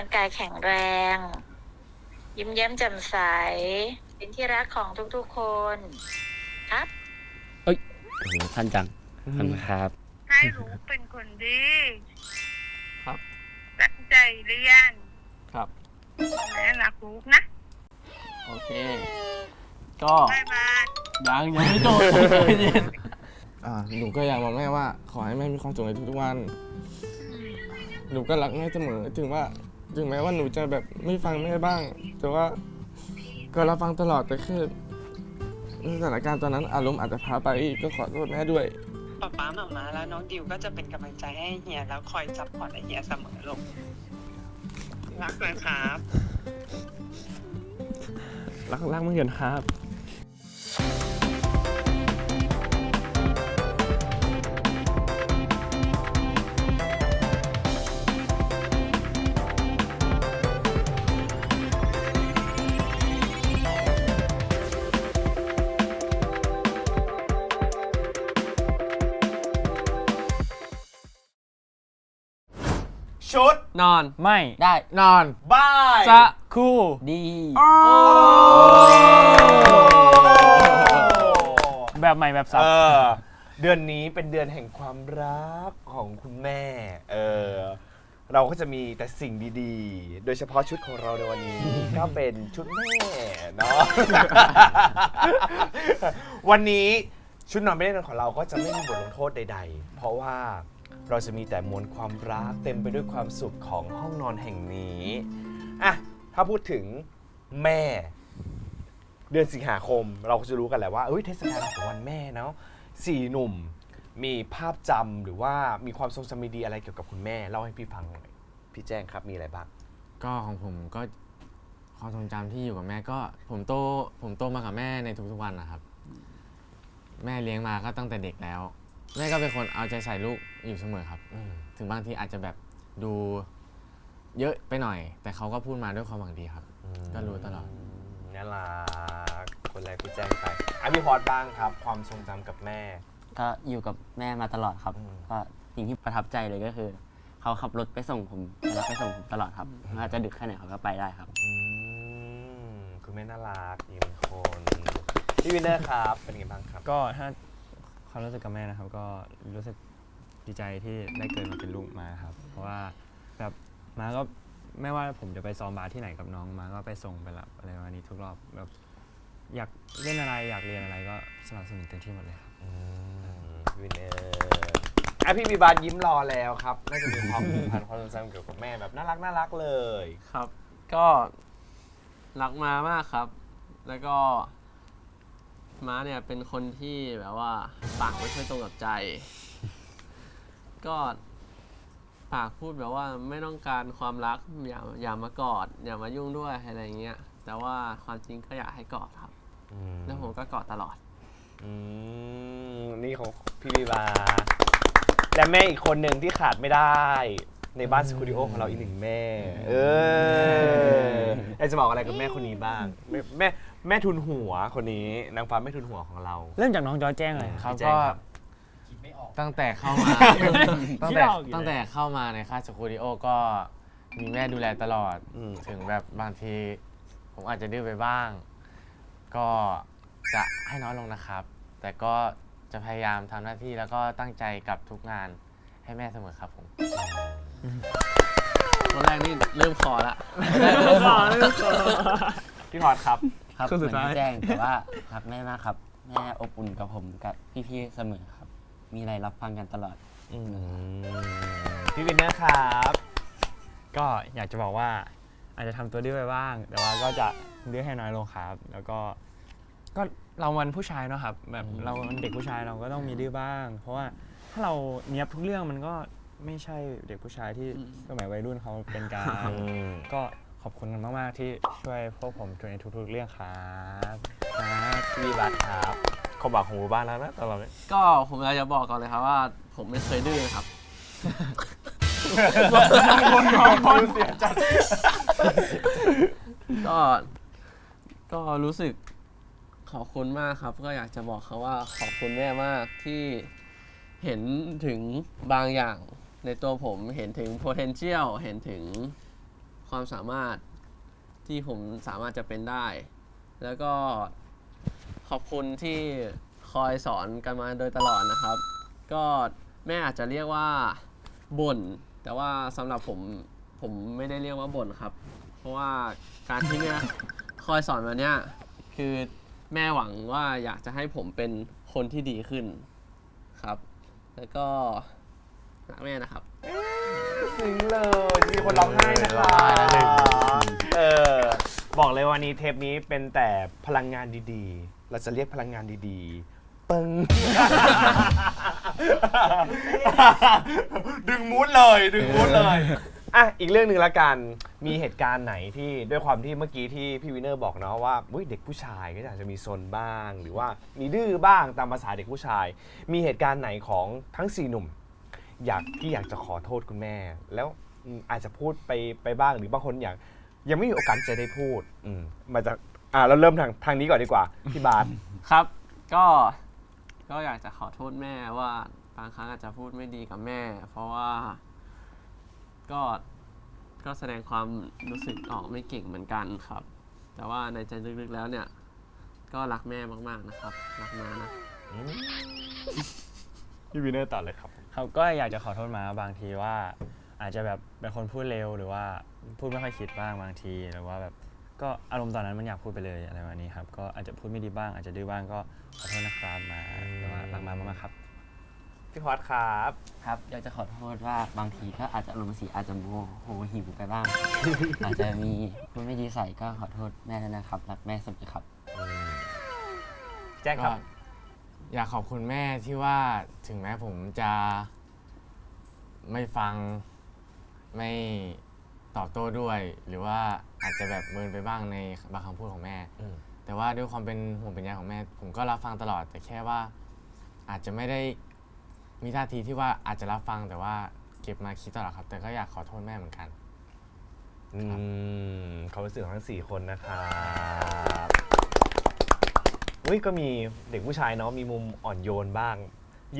ร่างกายแข็งแรง ยิ้มแย้มแจ่มใส เป็นที่รักของทุกๆคน ครับ โอ้โหท่านจังขอบคุณครับ ให้รู้เป็นคนดีครับ ตั้งใจเรียนครับแม่รักลูกนะโอเค ก็บายบาย ยังยังไม่จบใจเย็นอ่าหนูก็อยากบอกแม่ว่า ขอให้แม่มีความสุขในทุกๆวัน หนูก็รักแม่เสมอ ถึงว่า ถึงแม้ว่าหนูจะแบบไม่ฟังแม่บ้าง แต่ว่าก็รับฟังตลอดแต่คือสถานการณ์ตอนนั้นอารมณ์อาจจะพาไปก็ขอโทษแม่ด้วยป๊าป๊าหมามาแล้วน้องดิวก็จะเป็นกำลังใจให้เฮียแล้วคอยซัพพอร์ตให้เฮียเสมอลงรักนะครับ รักรักเหมือนกันครับ นอน ไม่ ได้ นอนบ้ายจะคู่ ดี แบบใหม่แบบสับ เออ เดือนนี้เป็นเดือนแห่งความรักของคุณแม่ เออ เราก็จะมีแต่สิ่งดีๆ โดยเฉพาะชุดของเราในวันนี้ ก็เป็นชุดแม่เนาะ วันนี้ชุดนอนไม่ได้นอนของเราก็จะไม่มีบทลงโทษใด ๆ เพราะว่า เราจะมีแต่มวลความรักเต็มไปด้วยความสุขของห้องนอนแห่งนี้อะถ้าพูดถึงแม่ เดือนสิงหาคม เราก็จะรู้กันแหละว่าเอ้ยเทศกาลของวันแม่เนาะสี่หนุ่มมีภาพจำหรือว่ามีความทรงจำดีๆอะไรเกี่ยวกับคุณแม่เล่าให้พี่ฟังหน่อยพี่แจ้งครับมีอะไรบ้าง ก็ของผมก็ความทรงจำที่อยู่กับแม่ก็ผมโตผมโตมากับแม่ในทุกๆวันนะครับ แม่เลี้ยงมาก็ตั้งแต่เด็กแล้ว แม่ก็เป็นคนเอาใจใส่ลูกอยู่เสมอครับอืมถึงบางทีอาจจะแบบดูเยอะไปหน่อย แต่เขาก็พูดมาด้วยความหวังดีครับ ก็รู้ตลอด น่ารักคนแรกพี่แจ้งไปอะพี่พอดบ้างครับ ความทรงจำกับแม่ ก็อยู่กับแม่มาตลอดครับ อืม ก็สิ่งที่ประทับใจเลยก็คือ เขาขับรถไปส่งผมไปรับไปส่งผมตลอดครับไม่ว่าจะดึกแค่ไหนเขาก็ไปได้ครับ อืมคุณแม่น่ารักอีกหนึ่งคนพี่วินเนอร์ครับเป็นไงบ้างครับ ก็ถ้า ความรู้สึกกับแม่นะครับ ก็รู้สึกดีใจที่ได้เกิดมาเป็นลูกมาครับ เพราะว่าแบบมาก็ไม่ว่าผมจะไปซ้อมบาสที่ไหนกับน้องมาก็ไปส่งไปรับอะไรประมาณนี้ทุกรอบแบบอยากเล่นอะไรอยากเรียนอะไรก็สนับสนุนเต็มที่หมดเลยครับอืมพี่วินเนอร์อะพี่มีบานยิ้มรอแล้วครับ น่าจะมีความผูกพันความทรงจำเกี่ยวกับแม่แบบน่ารักน่ารักเลย ครับ ก็รักมามากครับ แล้วก็ ม้าเนี่ยเป็นคนที่แบบว่า ปากไม่ค่อยตรงกับใจ ก็ปากพูดแบบว่าไม่ต้องการความรักอย่าอย่ามากอด อย่ามายุ่งด้วยอะไรเงี้ย แต่ว่าความจริงก็อยากให้กอดครับ อืมแล้วผมก็กอดตลอด อืมนี่ของพี่วีบาและแม่อีกคนหนึ่งที่ขาดไม่ได้ ในบ้านสตูดิโอของเราอีกหนึ่งแม่ เอออยากจะบอกอะไรกับแม่คนนี้บ้าง แม่แม่ แม่ทุนหัวคนนี้นางฟ้าแม่ทุนหัวของเรา เริ่มจากน้องจอยแจ้งเลยครับพี่แจ้งก็ครับ ตั้งแต่เข้ามา ตั้งคิดแต่ออกอยู่ตั้งแต่เข้ามาในค่ายสคูดิโอก็มีแม่ดูแลตลอด อืม ถึงแบบบางที ผมอาจจะดื้อไปบ้าง ก็จะให้น้อยลงนะครับ แต่ก็จะพยายามทำหน้าที่แล้วก็ตั้งใจกับทุกงานให้แม่เสมอครับผมคนแรกนี่เริ่มคอละ พี่ฮอตครับ ครับคนเหสุมืดอนท้ายที่แจ้งแต่ว่ารักแม่มากครับ แม่อบอุ่นกับผมกับพี่ๆเสมอครับ มีอะไรรับฟังกันตลอด อืมพี่วินเนอร์ครับก็อยากจะบอกว่า อาจจะทำตัวดื้อไปบ้าง แต่ว่าก็จะดื้อให้น้อยลงครับ แล้วก็ ก็เรามันผู้ชายเนาะครับ แบบเรามันเด็กผู้ชายเราก็ต้องมีดื้อบ้าง เพราะว่าถ้าเราเนียบทุกเรื่องมันก็ไม่ใช่เด็กผู้ชายที่สมัยวัยรุ่นเขาเป็นการ ก็ ขอบคุณกันมากๆที่ช่วยพวกผมในทุกๆเรื่องครับครับพี่วีบัตครับความหวังของหมู่บ้านแล้วนะตลอดเลยก็ผมอยากจะบอกก่อนเลยครับว่า ผมไม่เคยดื้อครับเสียใจก็ ก็รู้สึกขอบคุณมากครับ ก็อยากจะบอกเขาว่าขอบคุณแม่มากที่เห็นถึงบางอย่างในตัวผมเห็นถึง potential เห็นถึง ความสามารถที่ผมสามารถจะเป็นได้ แล้วก็ขอบคุณที่คอยสอนกันมาโดยตลอดนะครับ ก็แม่อาจจะเรียกว่าบ่น แต่ว่าสำหรับผมผมไม่ได้เรียกว่าบ่นครับ เพราะว่าการที่แม่คอยสอนมาเนี้ยคือแม่หวังว่าอยากจะให้ผมเป็นคนที่ดีขึ้นครับ แล้วก็ รักแม่นะครับ ซึ้งเลยมีคนร้องไห้นะคะร้องไห้แล้วหนึ่ง เออบอกเลยวันนี้เทปนี้เป็นแต่พลังงานดีๆ เราจะเรียกพลังงานดีๆ ปึ้ง ดึงมูดเลยดึงมูดเลยอะอีกเรื่องหนึ่งละกันมีเหตุการณ์ไหนที่ด้วยความที่เมื่อกี้ที่พี่วินเนอร์บอกเนาะว่าอุ๊ยเด็กผู้ชายก็อาจจะมีซนบ้าง หรือว่ามีดื้อบ้างตามภาษาเด็กผู้ชาย มีเหตุการณ์ไหนของทั้งสี่หนุ่ม อยากที่อยากจะขอโทษคุณแม่ แล้วอืมอาจจะพูดไปไปบ้างหรือบางคนอยากยังไม่มีโอกาสจะได้พูดอืมมาจากอ่าเราเริ่มทางทางนี้ก่อนดีกว่าพี่บาส ครับ ก็ก็อยากจะขอโทษแม่ว่าบางครั้งอาจจะพูดไม่ดีกับแม่ เพราะว่า ก็ก็แสดงความรู้สึกออกไม่เก่งเหมือนกันครับ แต่ว่าในใจลึกๆแล้วเนี่ย ก็รักแม่มากๆนะครับ รักมานะ พี่วินเนอร์ต่อเลยครับ เขาก็อยากจะขอโทษมาบางทีว่า อาจจะแบบเป็นคนพูดเร็วหรือว่าพูดไม่ค่อยคิดบ้างบางทีหรือว่าแบบก็อารมณ์ตอนนั้นมันอยากพูดไปเลยอะไรแบบนี้ครับ ก็อาจจะพูดไม่ดีบ้าง อาจจะดื้อบ้างก็ขอโทษนะครับมาแต่ว่ารักมามากๆครับ พี่พอดครับครับอยากจะขอโทษว่าบางทีก็อาจจะอารมณ์เสียอาจจะโมโหหิวไปบ้าง อาจจะมีพูดไม่ดีใส่ก็ขอโทษแม่ด้วยนะครับ รักแม่เสมอครับ แจ้งครับ ก็ อยากขอบคุณแม่ที่ว่าถึงแม้ผมจะไม่ฟังไม่ตอบโต้ด้วย หรือว่าอาจจะแบบเมินไปบ้างในบางคำพูดของแม่ อืม แต่ว่าด้วยความเป็นห่วงเป็นใยของแม่ ผมก็รับฟังตลอด แต่แค่ว่าอาจจะไม่ได้มีท่าทีที่ว่าอาจจะรับฟังแต่ว่าเก็บมาคิดตลอดครับ แต่ก็อยากขอโทษแม่เหมือนกัน อืมความรู้สึกของทั้งสี่คนนะครับ อุ้ยก็มีเด็กผู้ชายเนาะมีมุมอ่อนโยนบ้าง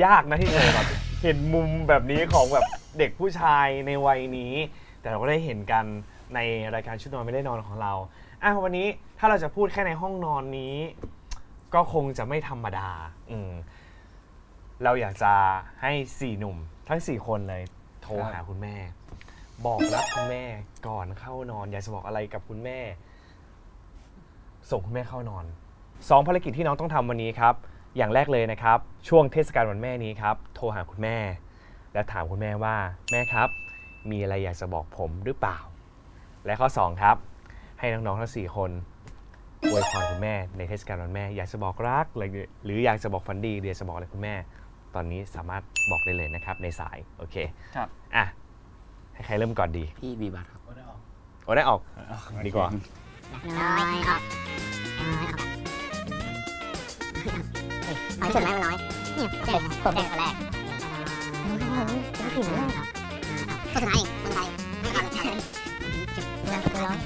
ยากนะที่จะแบบเห็นมุมแบบนี้ของแบบเด็กผู้ชายในวัยนี้ แต่เราก็ได้เห็นกันในรายการชุดนอนไม่ได้นอนของเราอะวันนี้ถ้าเราจะพูดแค่ในห้องนอนนี้ ก็คงจะไม่ธรรมดาอืมเราอยากจะให้สี่หนุ่ม ทั้งสี่คนเลยโทรหาคุณแม่ บอกรักคุณแม่ก่อนเข้านอน อยากจะบอกอะไรกับคุณแม่ ส่งคุณแม่เข้านอน สองภารกิจที่น้องต้องทำวันนี้ครับ อย่างแรกเลยนะครับ ช่วงเทศกาลวันแม่นี้ครับ โทรหาคุณแม่ และถามคุณแม่ว่าแม่ครับ มีอะไรอยากจะบอกผมหรือเปล่า และข้อสองครับ ให้น้องๆทั้งสี่คนอวยพรคุณแม่ในเทศกาลวันแม่ อยากจะบอกรักหรือหรืออยากจะบอกฝันดีหรืออยากจะบอกอะไรคุณแม่ ตอนนี้สามารถบอกได้เลยนะครับในสายโอเคครับ อะให้ใครเริ่มก่อนดีพี่บีบัตครับโอ้ได้ออกดีกว่า น้อยออ กน้อยสุดไหมมันน้อยเนี่ยเจ็ดผมเป็นคนแรกก็คือน้อยครับก็สุดท้ายคนไทยไม่ทำเลยครับร้อย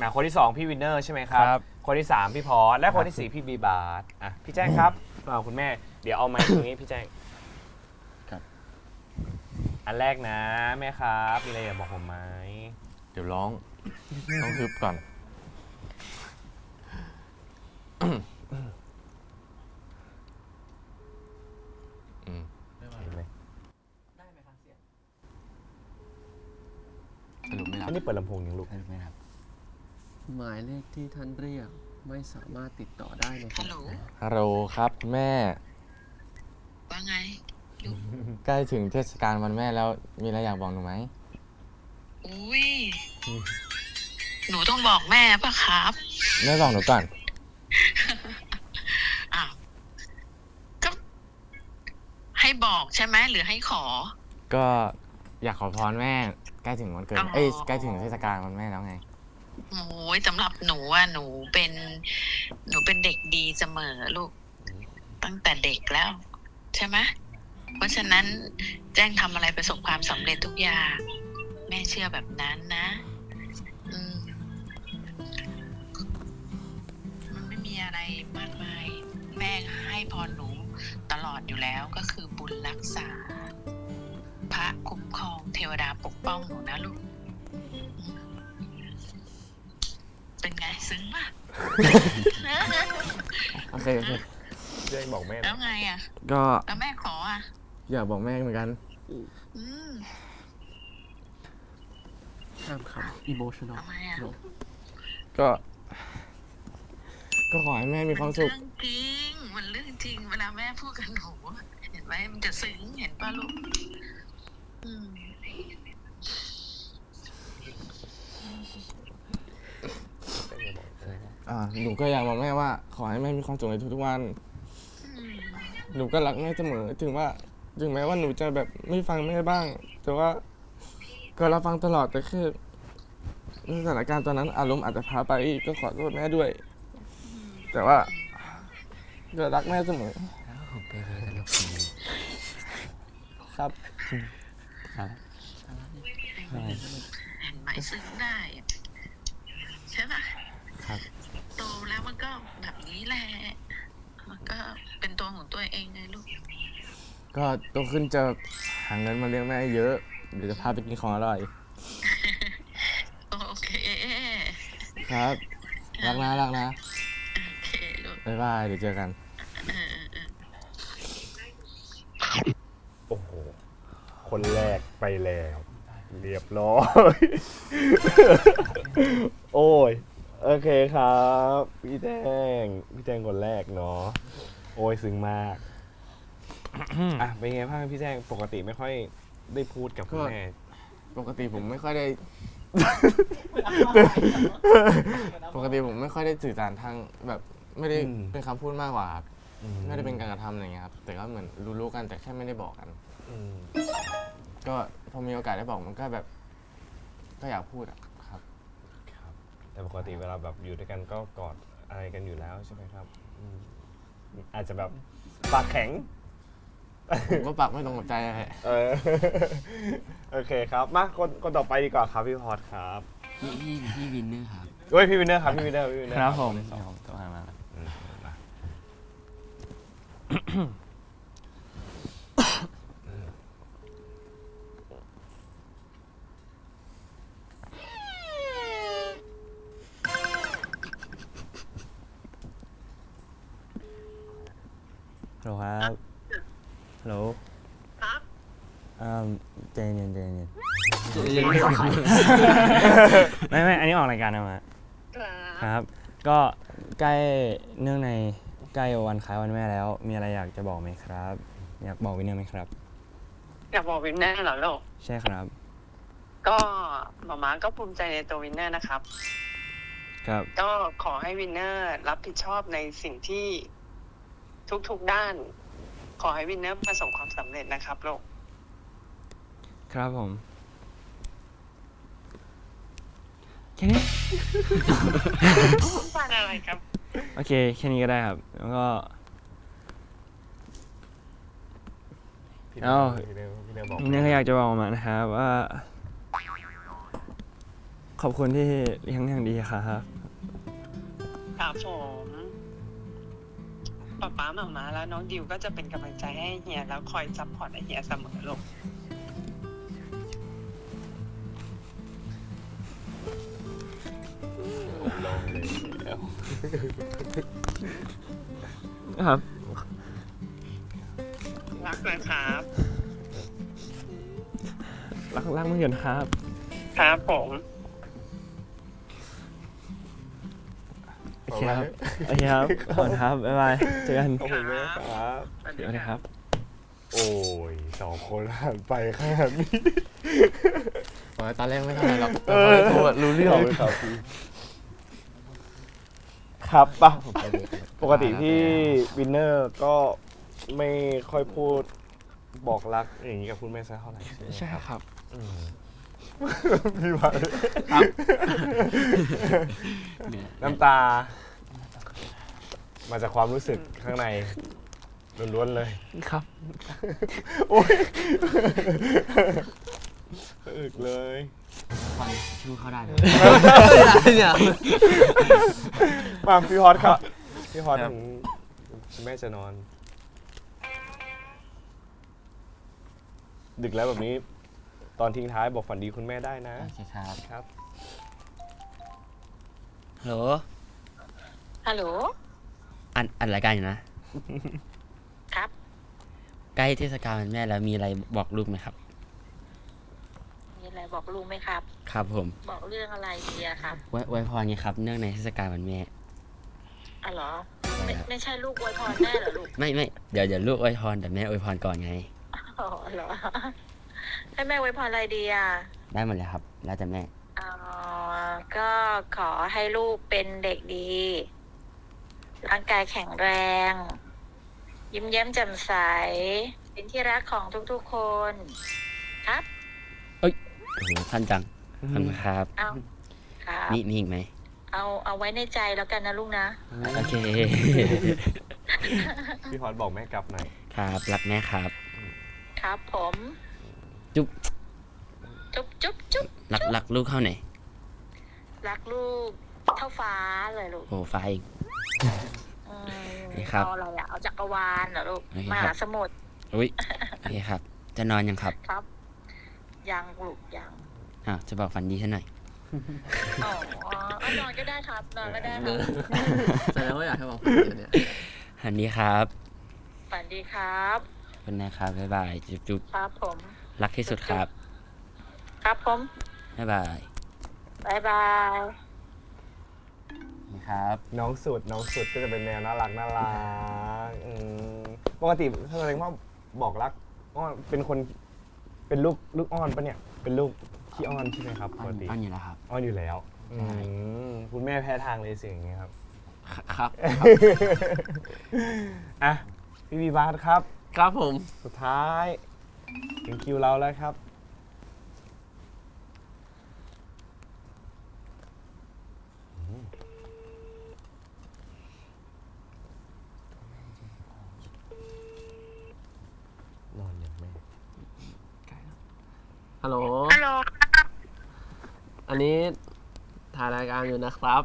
มาคนที่ 2 พี่วินเนอร์ใช่ไหมครับ ครับ คนที่ 3 พี่พอสและคนที่4 พี่บีบาร์อะพี่แจ้งครับเอาคุณแม่ เดี๋ยวเอาไมค์ตรงนี้พี่แจ้งครับ อันแรกนะแม่ครับมีอะไรอยากบอกผมไหมเดี๋ยวร้อง ต้องฮึบก่อน อืม เห็นไหม สรุปไม่รัอับนนี้เปิดลำโพงยังลูกได้ไหมครับหมายเลขที่ท่านเรียกไม่สามารถติดต่อได้ในขฮัลณะโหลนี้ฮัลโหลครับคุณแม่ ว่าไง ใกล้ถึงเทศกาลวันแม่แล้วมีอะไรอยากบอกหนูไหม อุ้ย หนูต้องบอกแม่ปะครับ แม่บอกหนูก่อน อ้าวก็ให้บอกใช่ไหมหรือให้ขอ ก็อยากขอพรแม่ ใกล้ถึงวันเกิดอ๋อเอ้ยใกล้ถึงเทศกาลวันแม่แล้วไงโอ้ยสำหรับหนูว่าหนูเป็น หนูเป็นเด็กดีเสมอลูก ตั้งแต่เด็กแล้ว ใช่ไหมเพราะฉะนั้นแจ้งทำอะไรประสบความสำเร็จทุกอย่างแม่เชื่อแบบนั้นนะอืมมันไม่มีอะไรมากมาย แม่ให้พรหนูตลอดอยู่แล้วก็คือบุญรักษา พระคุ้มครองเทวดาปกป้องหนูนะลูกซึ้งป่ะ โอเคโอเคเรื่องบอกแม่หน่แล้อวยไงอะ ก็แล้วแม่ขออะ อยากบอกแม่เหมือนกันอืม ห้ามครับ emotional ทำไมอะก็ ก็ขอให้แม่มีความสุขนเรื่องจริง มันเรื่องจริง เวลาแม่พูดกับหนูอะเห็นไหมมันจะซึ้ง เห็นป่ะลูก อ่าหนูก็อยากบอกแม่ว่า ขอให้แม่มีความสุขในทุกๆวัน หนูก็รักแม่เสมอ ถึงว่า ถึงแม้ว่าหนูจะแบบไม่ฟังแม่บ้าง แต่ว่า ก็รับฟังตลอดแต่คือในสถานการณ์ตอนนั้นอารมณ์อาจจะพาไปก็ขอโทษแม่ด้วย แต่ว่าก็รักแม่เสมอ ครับ ครับใช่เห็นไหมซึ้งได้อะใช่ป่ะครับ โตแล้วมันก็แบบนี้แหละ มันก็เป็นตัวของตัวเองไงลูก ก็โตขึ้นจะหาเงินมาเลี้ยงแม่เยอะ เดี๋ยวจะพาไปกินของอร่อย โอเค ครับ รักนะรักนะ โอเคลูก บ๊ายบาย เดี๋ยวเจอกัน เออเออ โอ้โห คนแรกไปแล้ว เรียบร้อย โอ้ย โอเคครับ พี่แดงพี่แดงคนแรกเนาะโอ้ยซึ้งมาก อะเป็นไงบ้างพี่แดงปกติไม่ค่อยได้พูดกับคุณแม่ ปกติผมไม่ค่อยได้ ปกติผมไม่ค่อยได้สื่อสารทางแบบไม่ได้อืม เป็นคำพูดมากกว่าครับอืไม่ได้เป็นการกระทำอะไรเงี้ยครับแต่ก็เหมือนรู้ๆกันแต่แค่ไม่ได้บอกกัน อืมก็พอมีโอกาสได้บอกมันก็แบบ ก็อยากพูดอะครับ ครับ แต่ปกติเวลาแบบอยู่ด้วยกันก็กอดอะไรกันอยู่แล้วใช่ไหมครับอืมอาจจะแบบปากแข็ง ผมก็ปักไม่ตรงกับใจอะเออ โอเคครับ มาคนคนต่อไปดีกว่าครับพี่พอดครับพี่พี่พี่วินเนอร์ครับ เฮ้ยพี่วินเนอร์ครับพี่วินเนอร์พี่วินเนอร์ครับผมนที่สองผมต้องมา อืมมา ฮัลโหลครับฮัลโหลครับอ่าใจเย็นใจเย็นไม่ไม่อันนี้ออกรายการนะมาครับ ก็ใกล้เนื่องในใกล้วันคล้ายวันแม่แล้ว มีอะไรอยากจะบอกไหมครับ อยากบอกวินเนอร์ไหมครับ อยากบอกวินเนอร์เหรอลูกใช่ครับ ก็หมาม้าก็ภูมิใจในตัววินเนอร์นะครับ ครับ ก็ขอให้วินเนอร์รับผิดชอบในสิ่งที่ ทุกๆด้าน ขอให้วินเนอร์ประสบความสำเร็จนะครับลูกครับผมแค่นี้ต้องการอะไรครับ โอเค แค่นี้ก็ได้ครับ แล้วก็ พี่เอ้า พี่เนอร์พี่เนอร์บอกวินเนอร์ก็อยากจะบอกมานะครับว่า ขอบคุณที่เลี้ยงอย่างดีครับ ครับผม ป๊าป๊าหมาม้าแล้วน้องดิวก็จะเป็นกำลังใจให้เฮียแล้วคอยซัพพอร์ตให้เฮียเสมอลูกลองเลยแล้วครับรักนะครับรักรักมึงกันครับ ครับผม โอเคครับโอเคครับขอบคุณครับบ๊ายบายเจอกันขอบคุณมากครับ สวัสดีครับ โอ้ยสองคนหันไปขนาดนี้ตอนแรกไม่เท่าไหร่หรอกแต่พอได้พูดรู้เรื่องครับพี่ครับปะปกติพี่วินเนอร์ก็ไม่ค่อยพูดบอกรักอย่างนี้กับคุณแม่สักเท่าไหร่ใช่ไหมใช่ครับ อืม พี่มาน้ำตา มาจากความรู้สึกข้างในล้วนๆเลย ครับ โอ้ยอึกเลยฟังชูเข้าได้นะเนี่ย มาพี่ฮอตครับ พี่ฮอตครับ ถึงคุณแม่จะนอน ดึกแล้วแบบนี้ ตอนทิ้งท้ายบอกฝันดีคุณแม่ได้นะ โอเคครับครับ ฮัลโหลฮัลโหล อันอันรายการอยู่นะครับ ใกล้เทศกาลวันแม่แล้วมีอะไรบอกลูกไหมครับ มีอะไรบอกลุงไหมครับ ครับผมบอกเรื่องอะไรดีอะครับไว้ไว้พรไงครับ เนื่องในเทศกาลวันแม่อ๋อเหรอ ไม่ไม่ใช่ลูกอวยพรแม่เหรอลูกไม่ไม่เดี๋ยวเดี๋ยวลูกอวยพรแต่แม่อวยพรก่อนไง อ๋อเหรอ ให้แม่อวยพรอะไรดีอะได้หมดเลยครับ แล้วแต่แม่ อ๋อก็ขอให้ลูกเป็นเด็กดี ร่างกายแข็งแรง ยิ้มแย้มแจ่มใส เป็นที่รักของทุกๆคน ครับ โอ้โหท่านจังขอบคุณครับ เอาครับ มีมีอีกไหม เอาเอาไว้ในใจแล้วกันนะลูกนะ โอเค พี่ฮอตบอกแม่กลับหน่อย ครับ รักแม่ครับ ครับผม จุ๊บจุ๊บจุ๊บจุ๊บรักรักลูกเข้าไหนรักลูกเท่าฟ้าเลยลูกโอ้ฟ้าอีกอืมนี่ครับเอาอะไรอะเอาจักรวาลเหรอลูกโอเคมครับหาสมุทรอุ้ยโอเคครับ จะนอนยังครับครับ ยังลูกยังอ้าวจะบอกฝันดีซะหน่อย อ๋อเอานอนก็ได้ครับนอนก็ได้ครับแสดงว่าอยากให้บอกคนเดียวเนี่ย ฝันดีครับฝันดีครับขอบคุณนะครับบ๊ายบายจุ๊บจุ๊บ ครับผม รักที่สุดครับ ครับผมบ๊ายบายบายบายนี่ครับ น้องสุดน้องสุดก็จะเป็นแนวน่ารักน่ารักอืมปกติแสดงว่าบอกรักอ้อนเป็นคนเป็นลูกลูกอ้อนปะเนี่ยเป็นลูกขี้อ้อนใช่ไหมครับปอ้อกนติอ้อนอยู่แล้วครับ อ้อนอยู่แล้วใช่อืมคุณแม่แพ้ทางเลยสิ่างนี้ครับ ครับ อะพี่บีบาสครับ ครับผม สุดท้าย ถึงคิวเราแล้วครับ นอนอย่างแม่ฮัลโหล ฮัลโหลอันนี้ถ่ายรายการอยู่นะครับ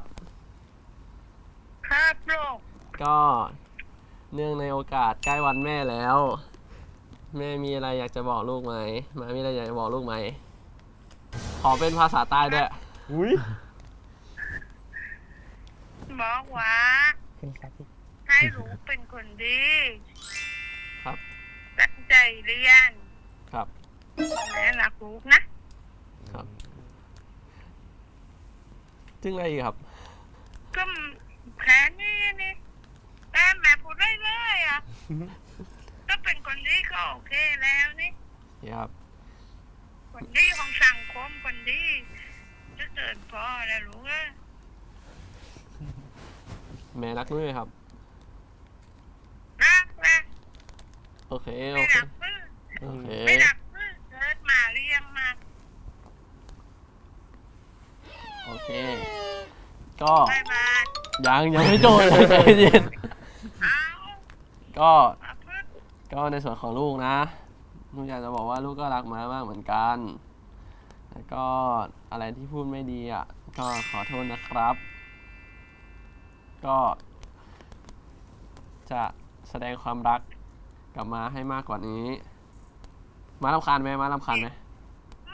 ครับลูกก็เนื่องในโอกาสใกล้วันแม่แล้ว แม่มีอะไรอยากจะบอกลูกไหมหมามีอะไรอยากจะบอกลูกไหม ขอเป็นภาษาใต้ด้วย อุ้ยบอกว่าให้รู้เป็นคนดีครับ ตั้งใจเรียนครับ แม่รักลูกนะ ครับจึงอะไรอีกครับ ก็แค่นี้นี่แต่แม่พูดได้เลยอะก็ เป็นคนดีก็โอเคแล้วนี่ ครับ คนดีของสังคมคนดีจะเกิดพอแล้วรู้ว่าแม่รักนุ้ยไหมครับ รักนะโอเค โอไม่เค รักมือโอเค ไม่รักมือเกิดมาเลี้ยงมาโอเค ก็บายบายยังยังไม่จบเลยใจเย็น เอา ก็มาพึ่ง ก็ในส่วนของลูกนะลูกอยากจะบอกว่าลูกก็รักม้ามากเหมือนกัน แล้วก็อะไรที่พูดไม่ดีอะก็ขอโทษนะครับ ก็ จะแสดงความรักกับม้าให้มากกว่านี้ม้าลำคาญไหมม้าลำคาญไหม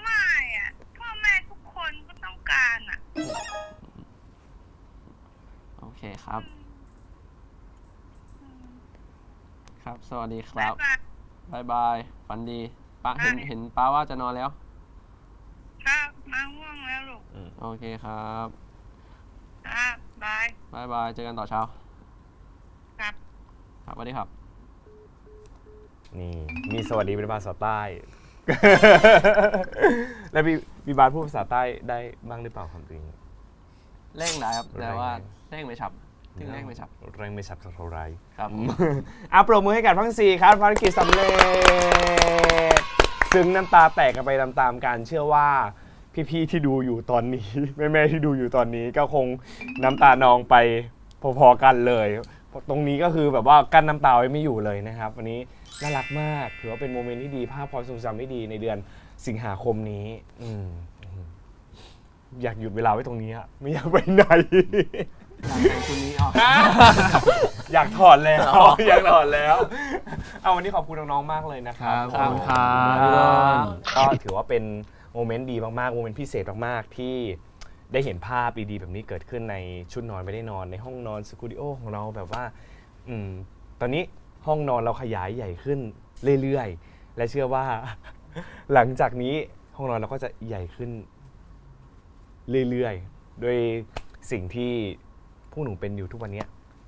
ไม่อะพ่อแม่ทุกคนก็ต้องการอะโอเคครับ ครับ สวัสดีคบารัยบบายบายบายฝันดีป้าเห็นเห็นป้าว่าจะนอนแล้ว ครับมาง่วงแล้วลูกโอเคครับ ครับบายบายบายเจอกันต่อเช้า ครับ ครับสวัสดีครับ นี่ มีสวัสดีเป็นภาษาใต้ แล้วพี่บีบาสพูดภาษาใต้ได้บ้างหรือเปล่าความจริงเร่งได้ครับแรงไหมแต่ว่าเร่งไม่ฉับ ถึงเร่งไม่ฉับ แรงไม่ฉับสักเท่าไหรครับอะปรบมือให้กับทั้งสี่ครับภารกิจสำเร็จ ซึ่งน้ำตาแตกกันไปตามๆกันเชื่อว่า พี่ๆที่ดูอยู่ตอนนี้ แม่ๆที่ดูอยู่ตอนนี้ก็คงน้ำตานองไปพอๆกันเลย ตรงนี้ก็คือแบบว่ากั้นน้ำตาไว้ไม่อยู่เลยนะครับ วันนี้น่ารักมากถือว่าเป็นโมเมนต์ที่ดีภาพความทรงจำที่ดีในเดือนสิงหาคมนี้ อืมอยากหยุดเวลาไว้ตรงนี้อะไม่อยากไปไหน อยากแต่งชุดนี้ออก อยากถอดแล้วอ๋ออยากถอดแล้ว เอาวันนี้ขอบคุณน้องๆมากเลยนะครับครับขอบคุณครับขอบคุณก็ถือว่าเป็นโมเมนต์ดีมากๆ โมเมนต์พิเศษมากๆ ที่ได้เห็นภาพดีๆ แบบนี้เกิดขึ้นในชุดนอนไม่ได้นอนในห้องนอนสตูดิโอของเราแบบว่าอืมตอนนี้ห้องนอนเราขยายใหญ่ขึ้นเรื่อยๆ และเชื่อว่า หลังจากนี้ห้องนอนเราก็จะใหญ่ขึ้นเรื่อยๆโดยสิ่งที่ พวกหนูเป็นอยู่ทุกวันนี้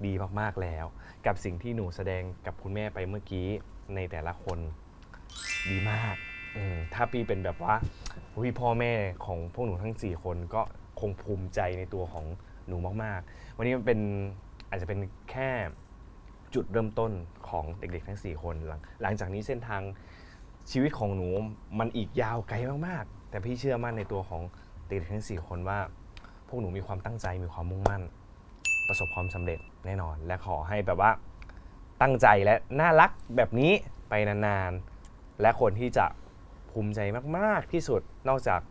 ดีมากๆแล้ว กับสิ่งที่หนูแสดงกับคุณแม่ไปเมื่อกี้ในแต่ละคนดีมากอืมถ้าพี่เป็นแบบว่าพี่พ่อแม่ของพวกหนูทั้ง 4 คนก็คงภูมิใจในตัวของหนูมากๆ วันนี้มันเป็นอาจจะเป็นแค่จุดเริ่มต้นของเด็กๆทั้ง 4 คนหลังหลังจากนี้เส้นทางชีวิตของหนูมันอีกยาวไกลมากๆ แต่พี่เชื่อมั่นในตัวของเด็กๆทั้ง 4 คนว่า พวกหนูมีความตั้งใจมีความมุ่งมั่น ประสบความสำเร็จแน่นอน และขอให้แบบว่าตั้งใจและน่ารักแบบนี้ไปนานๆ และคนที่จะภูมิใจมากๆที่สุดนอกจาก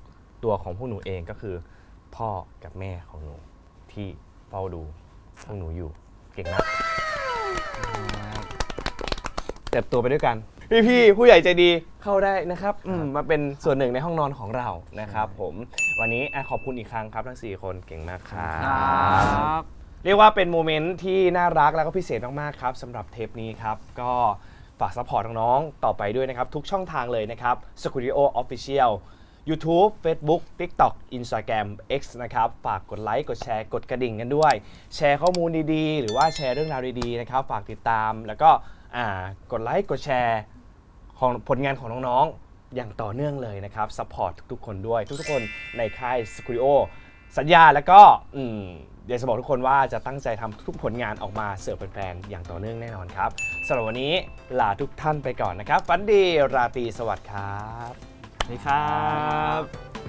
ตัวของพวกหนูเองก็คือ พ่อกับแม่ของหนูที่เฝ้าดูพวกหนูอยู่เก่งมากเติบโตไปด้วยกัน พี่ๆผู้ใหญ่ใจดีเข้าได้นะครับอืมมาเป็นส่วนหนึ่งในห้องนอนของเรานะครับผมวันนี้อะขอบคุณอีกครั้งครับทั้ง 4 คนเก่งมากครับ ครับ เรียกว่าเป็นโมเมนต์ที่น่ารักแล้วก็พิเศษมากๆครับสำหรับเทปนี้ครับ ก็ฝากซัพพอร์ตน้องๆต่อไปด้วยนะครับ ทุกช่องทางเลยนะครับ Studio Official YouTube Facebook TikTok Instagram X นะครับ ฝากกดไลค์กดแชร์กดกระดิ่งกันด้วย แชร์ข้อมูลดีๆ หรือว่าแชร์เรื่องราวดีๆนะครับ ฝากติดตามแล้วก็อ่ากดไลค์กดแชร์ของผลงานของน้องๆอย่างต่อเนื่องเลยนะครับซัพพอร์ตทุกๆคนด้วย ทุกๆคนในค่ายสกูดิโอ สัญญาแล้วก็อืมอยากจะบอกทุกคนว่าจะตั้งใจทำทุกผลงานออกมาเสิร์ฟแฟนๆอย่างต่อเนื่องแน่นอนครับสำหรับวันนี้ลาทุกท่านไปก่อนนะครับฝันดีราตรีสวัสดิ์ครับ สวัสดีครับ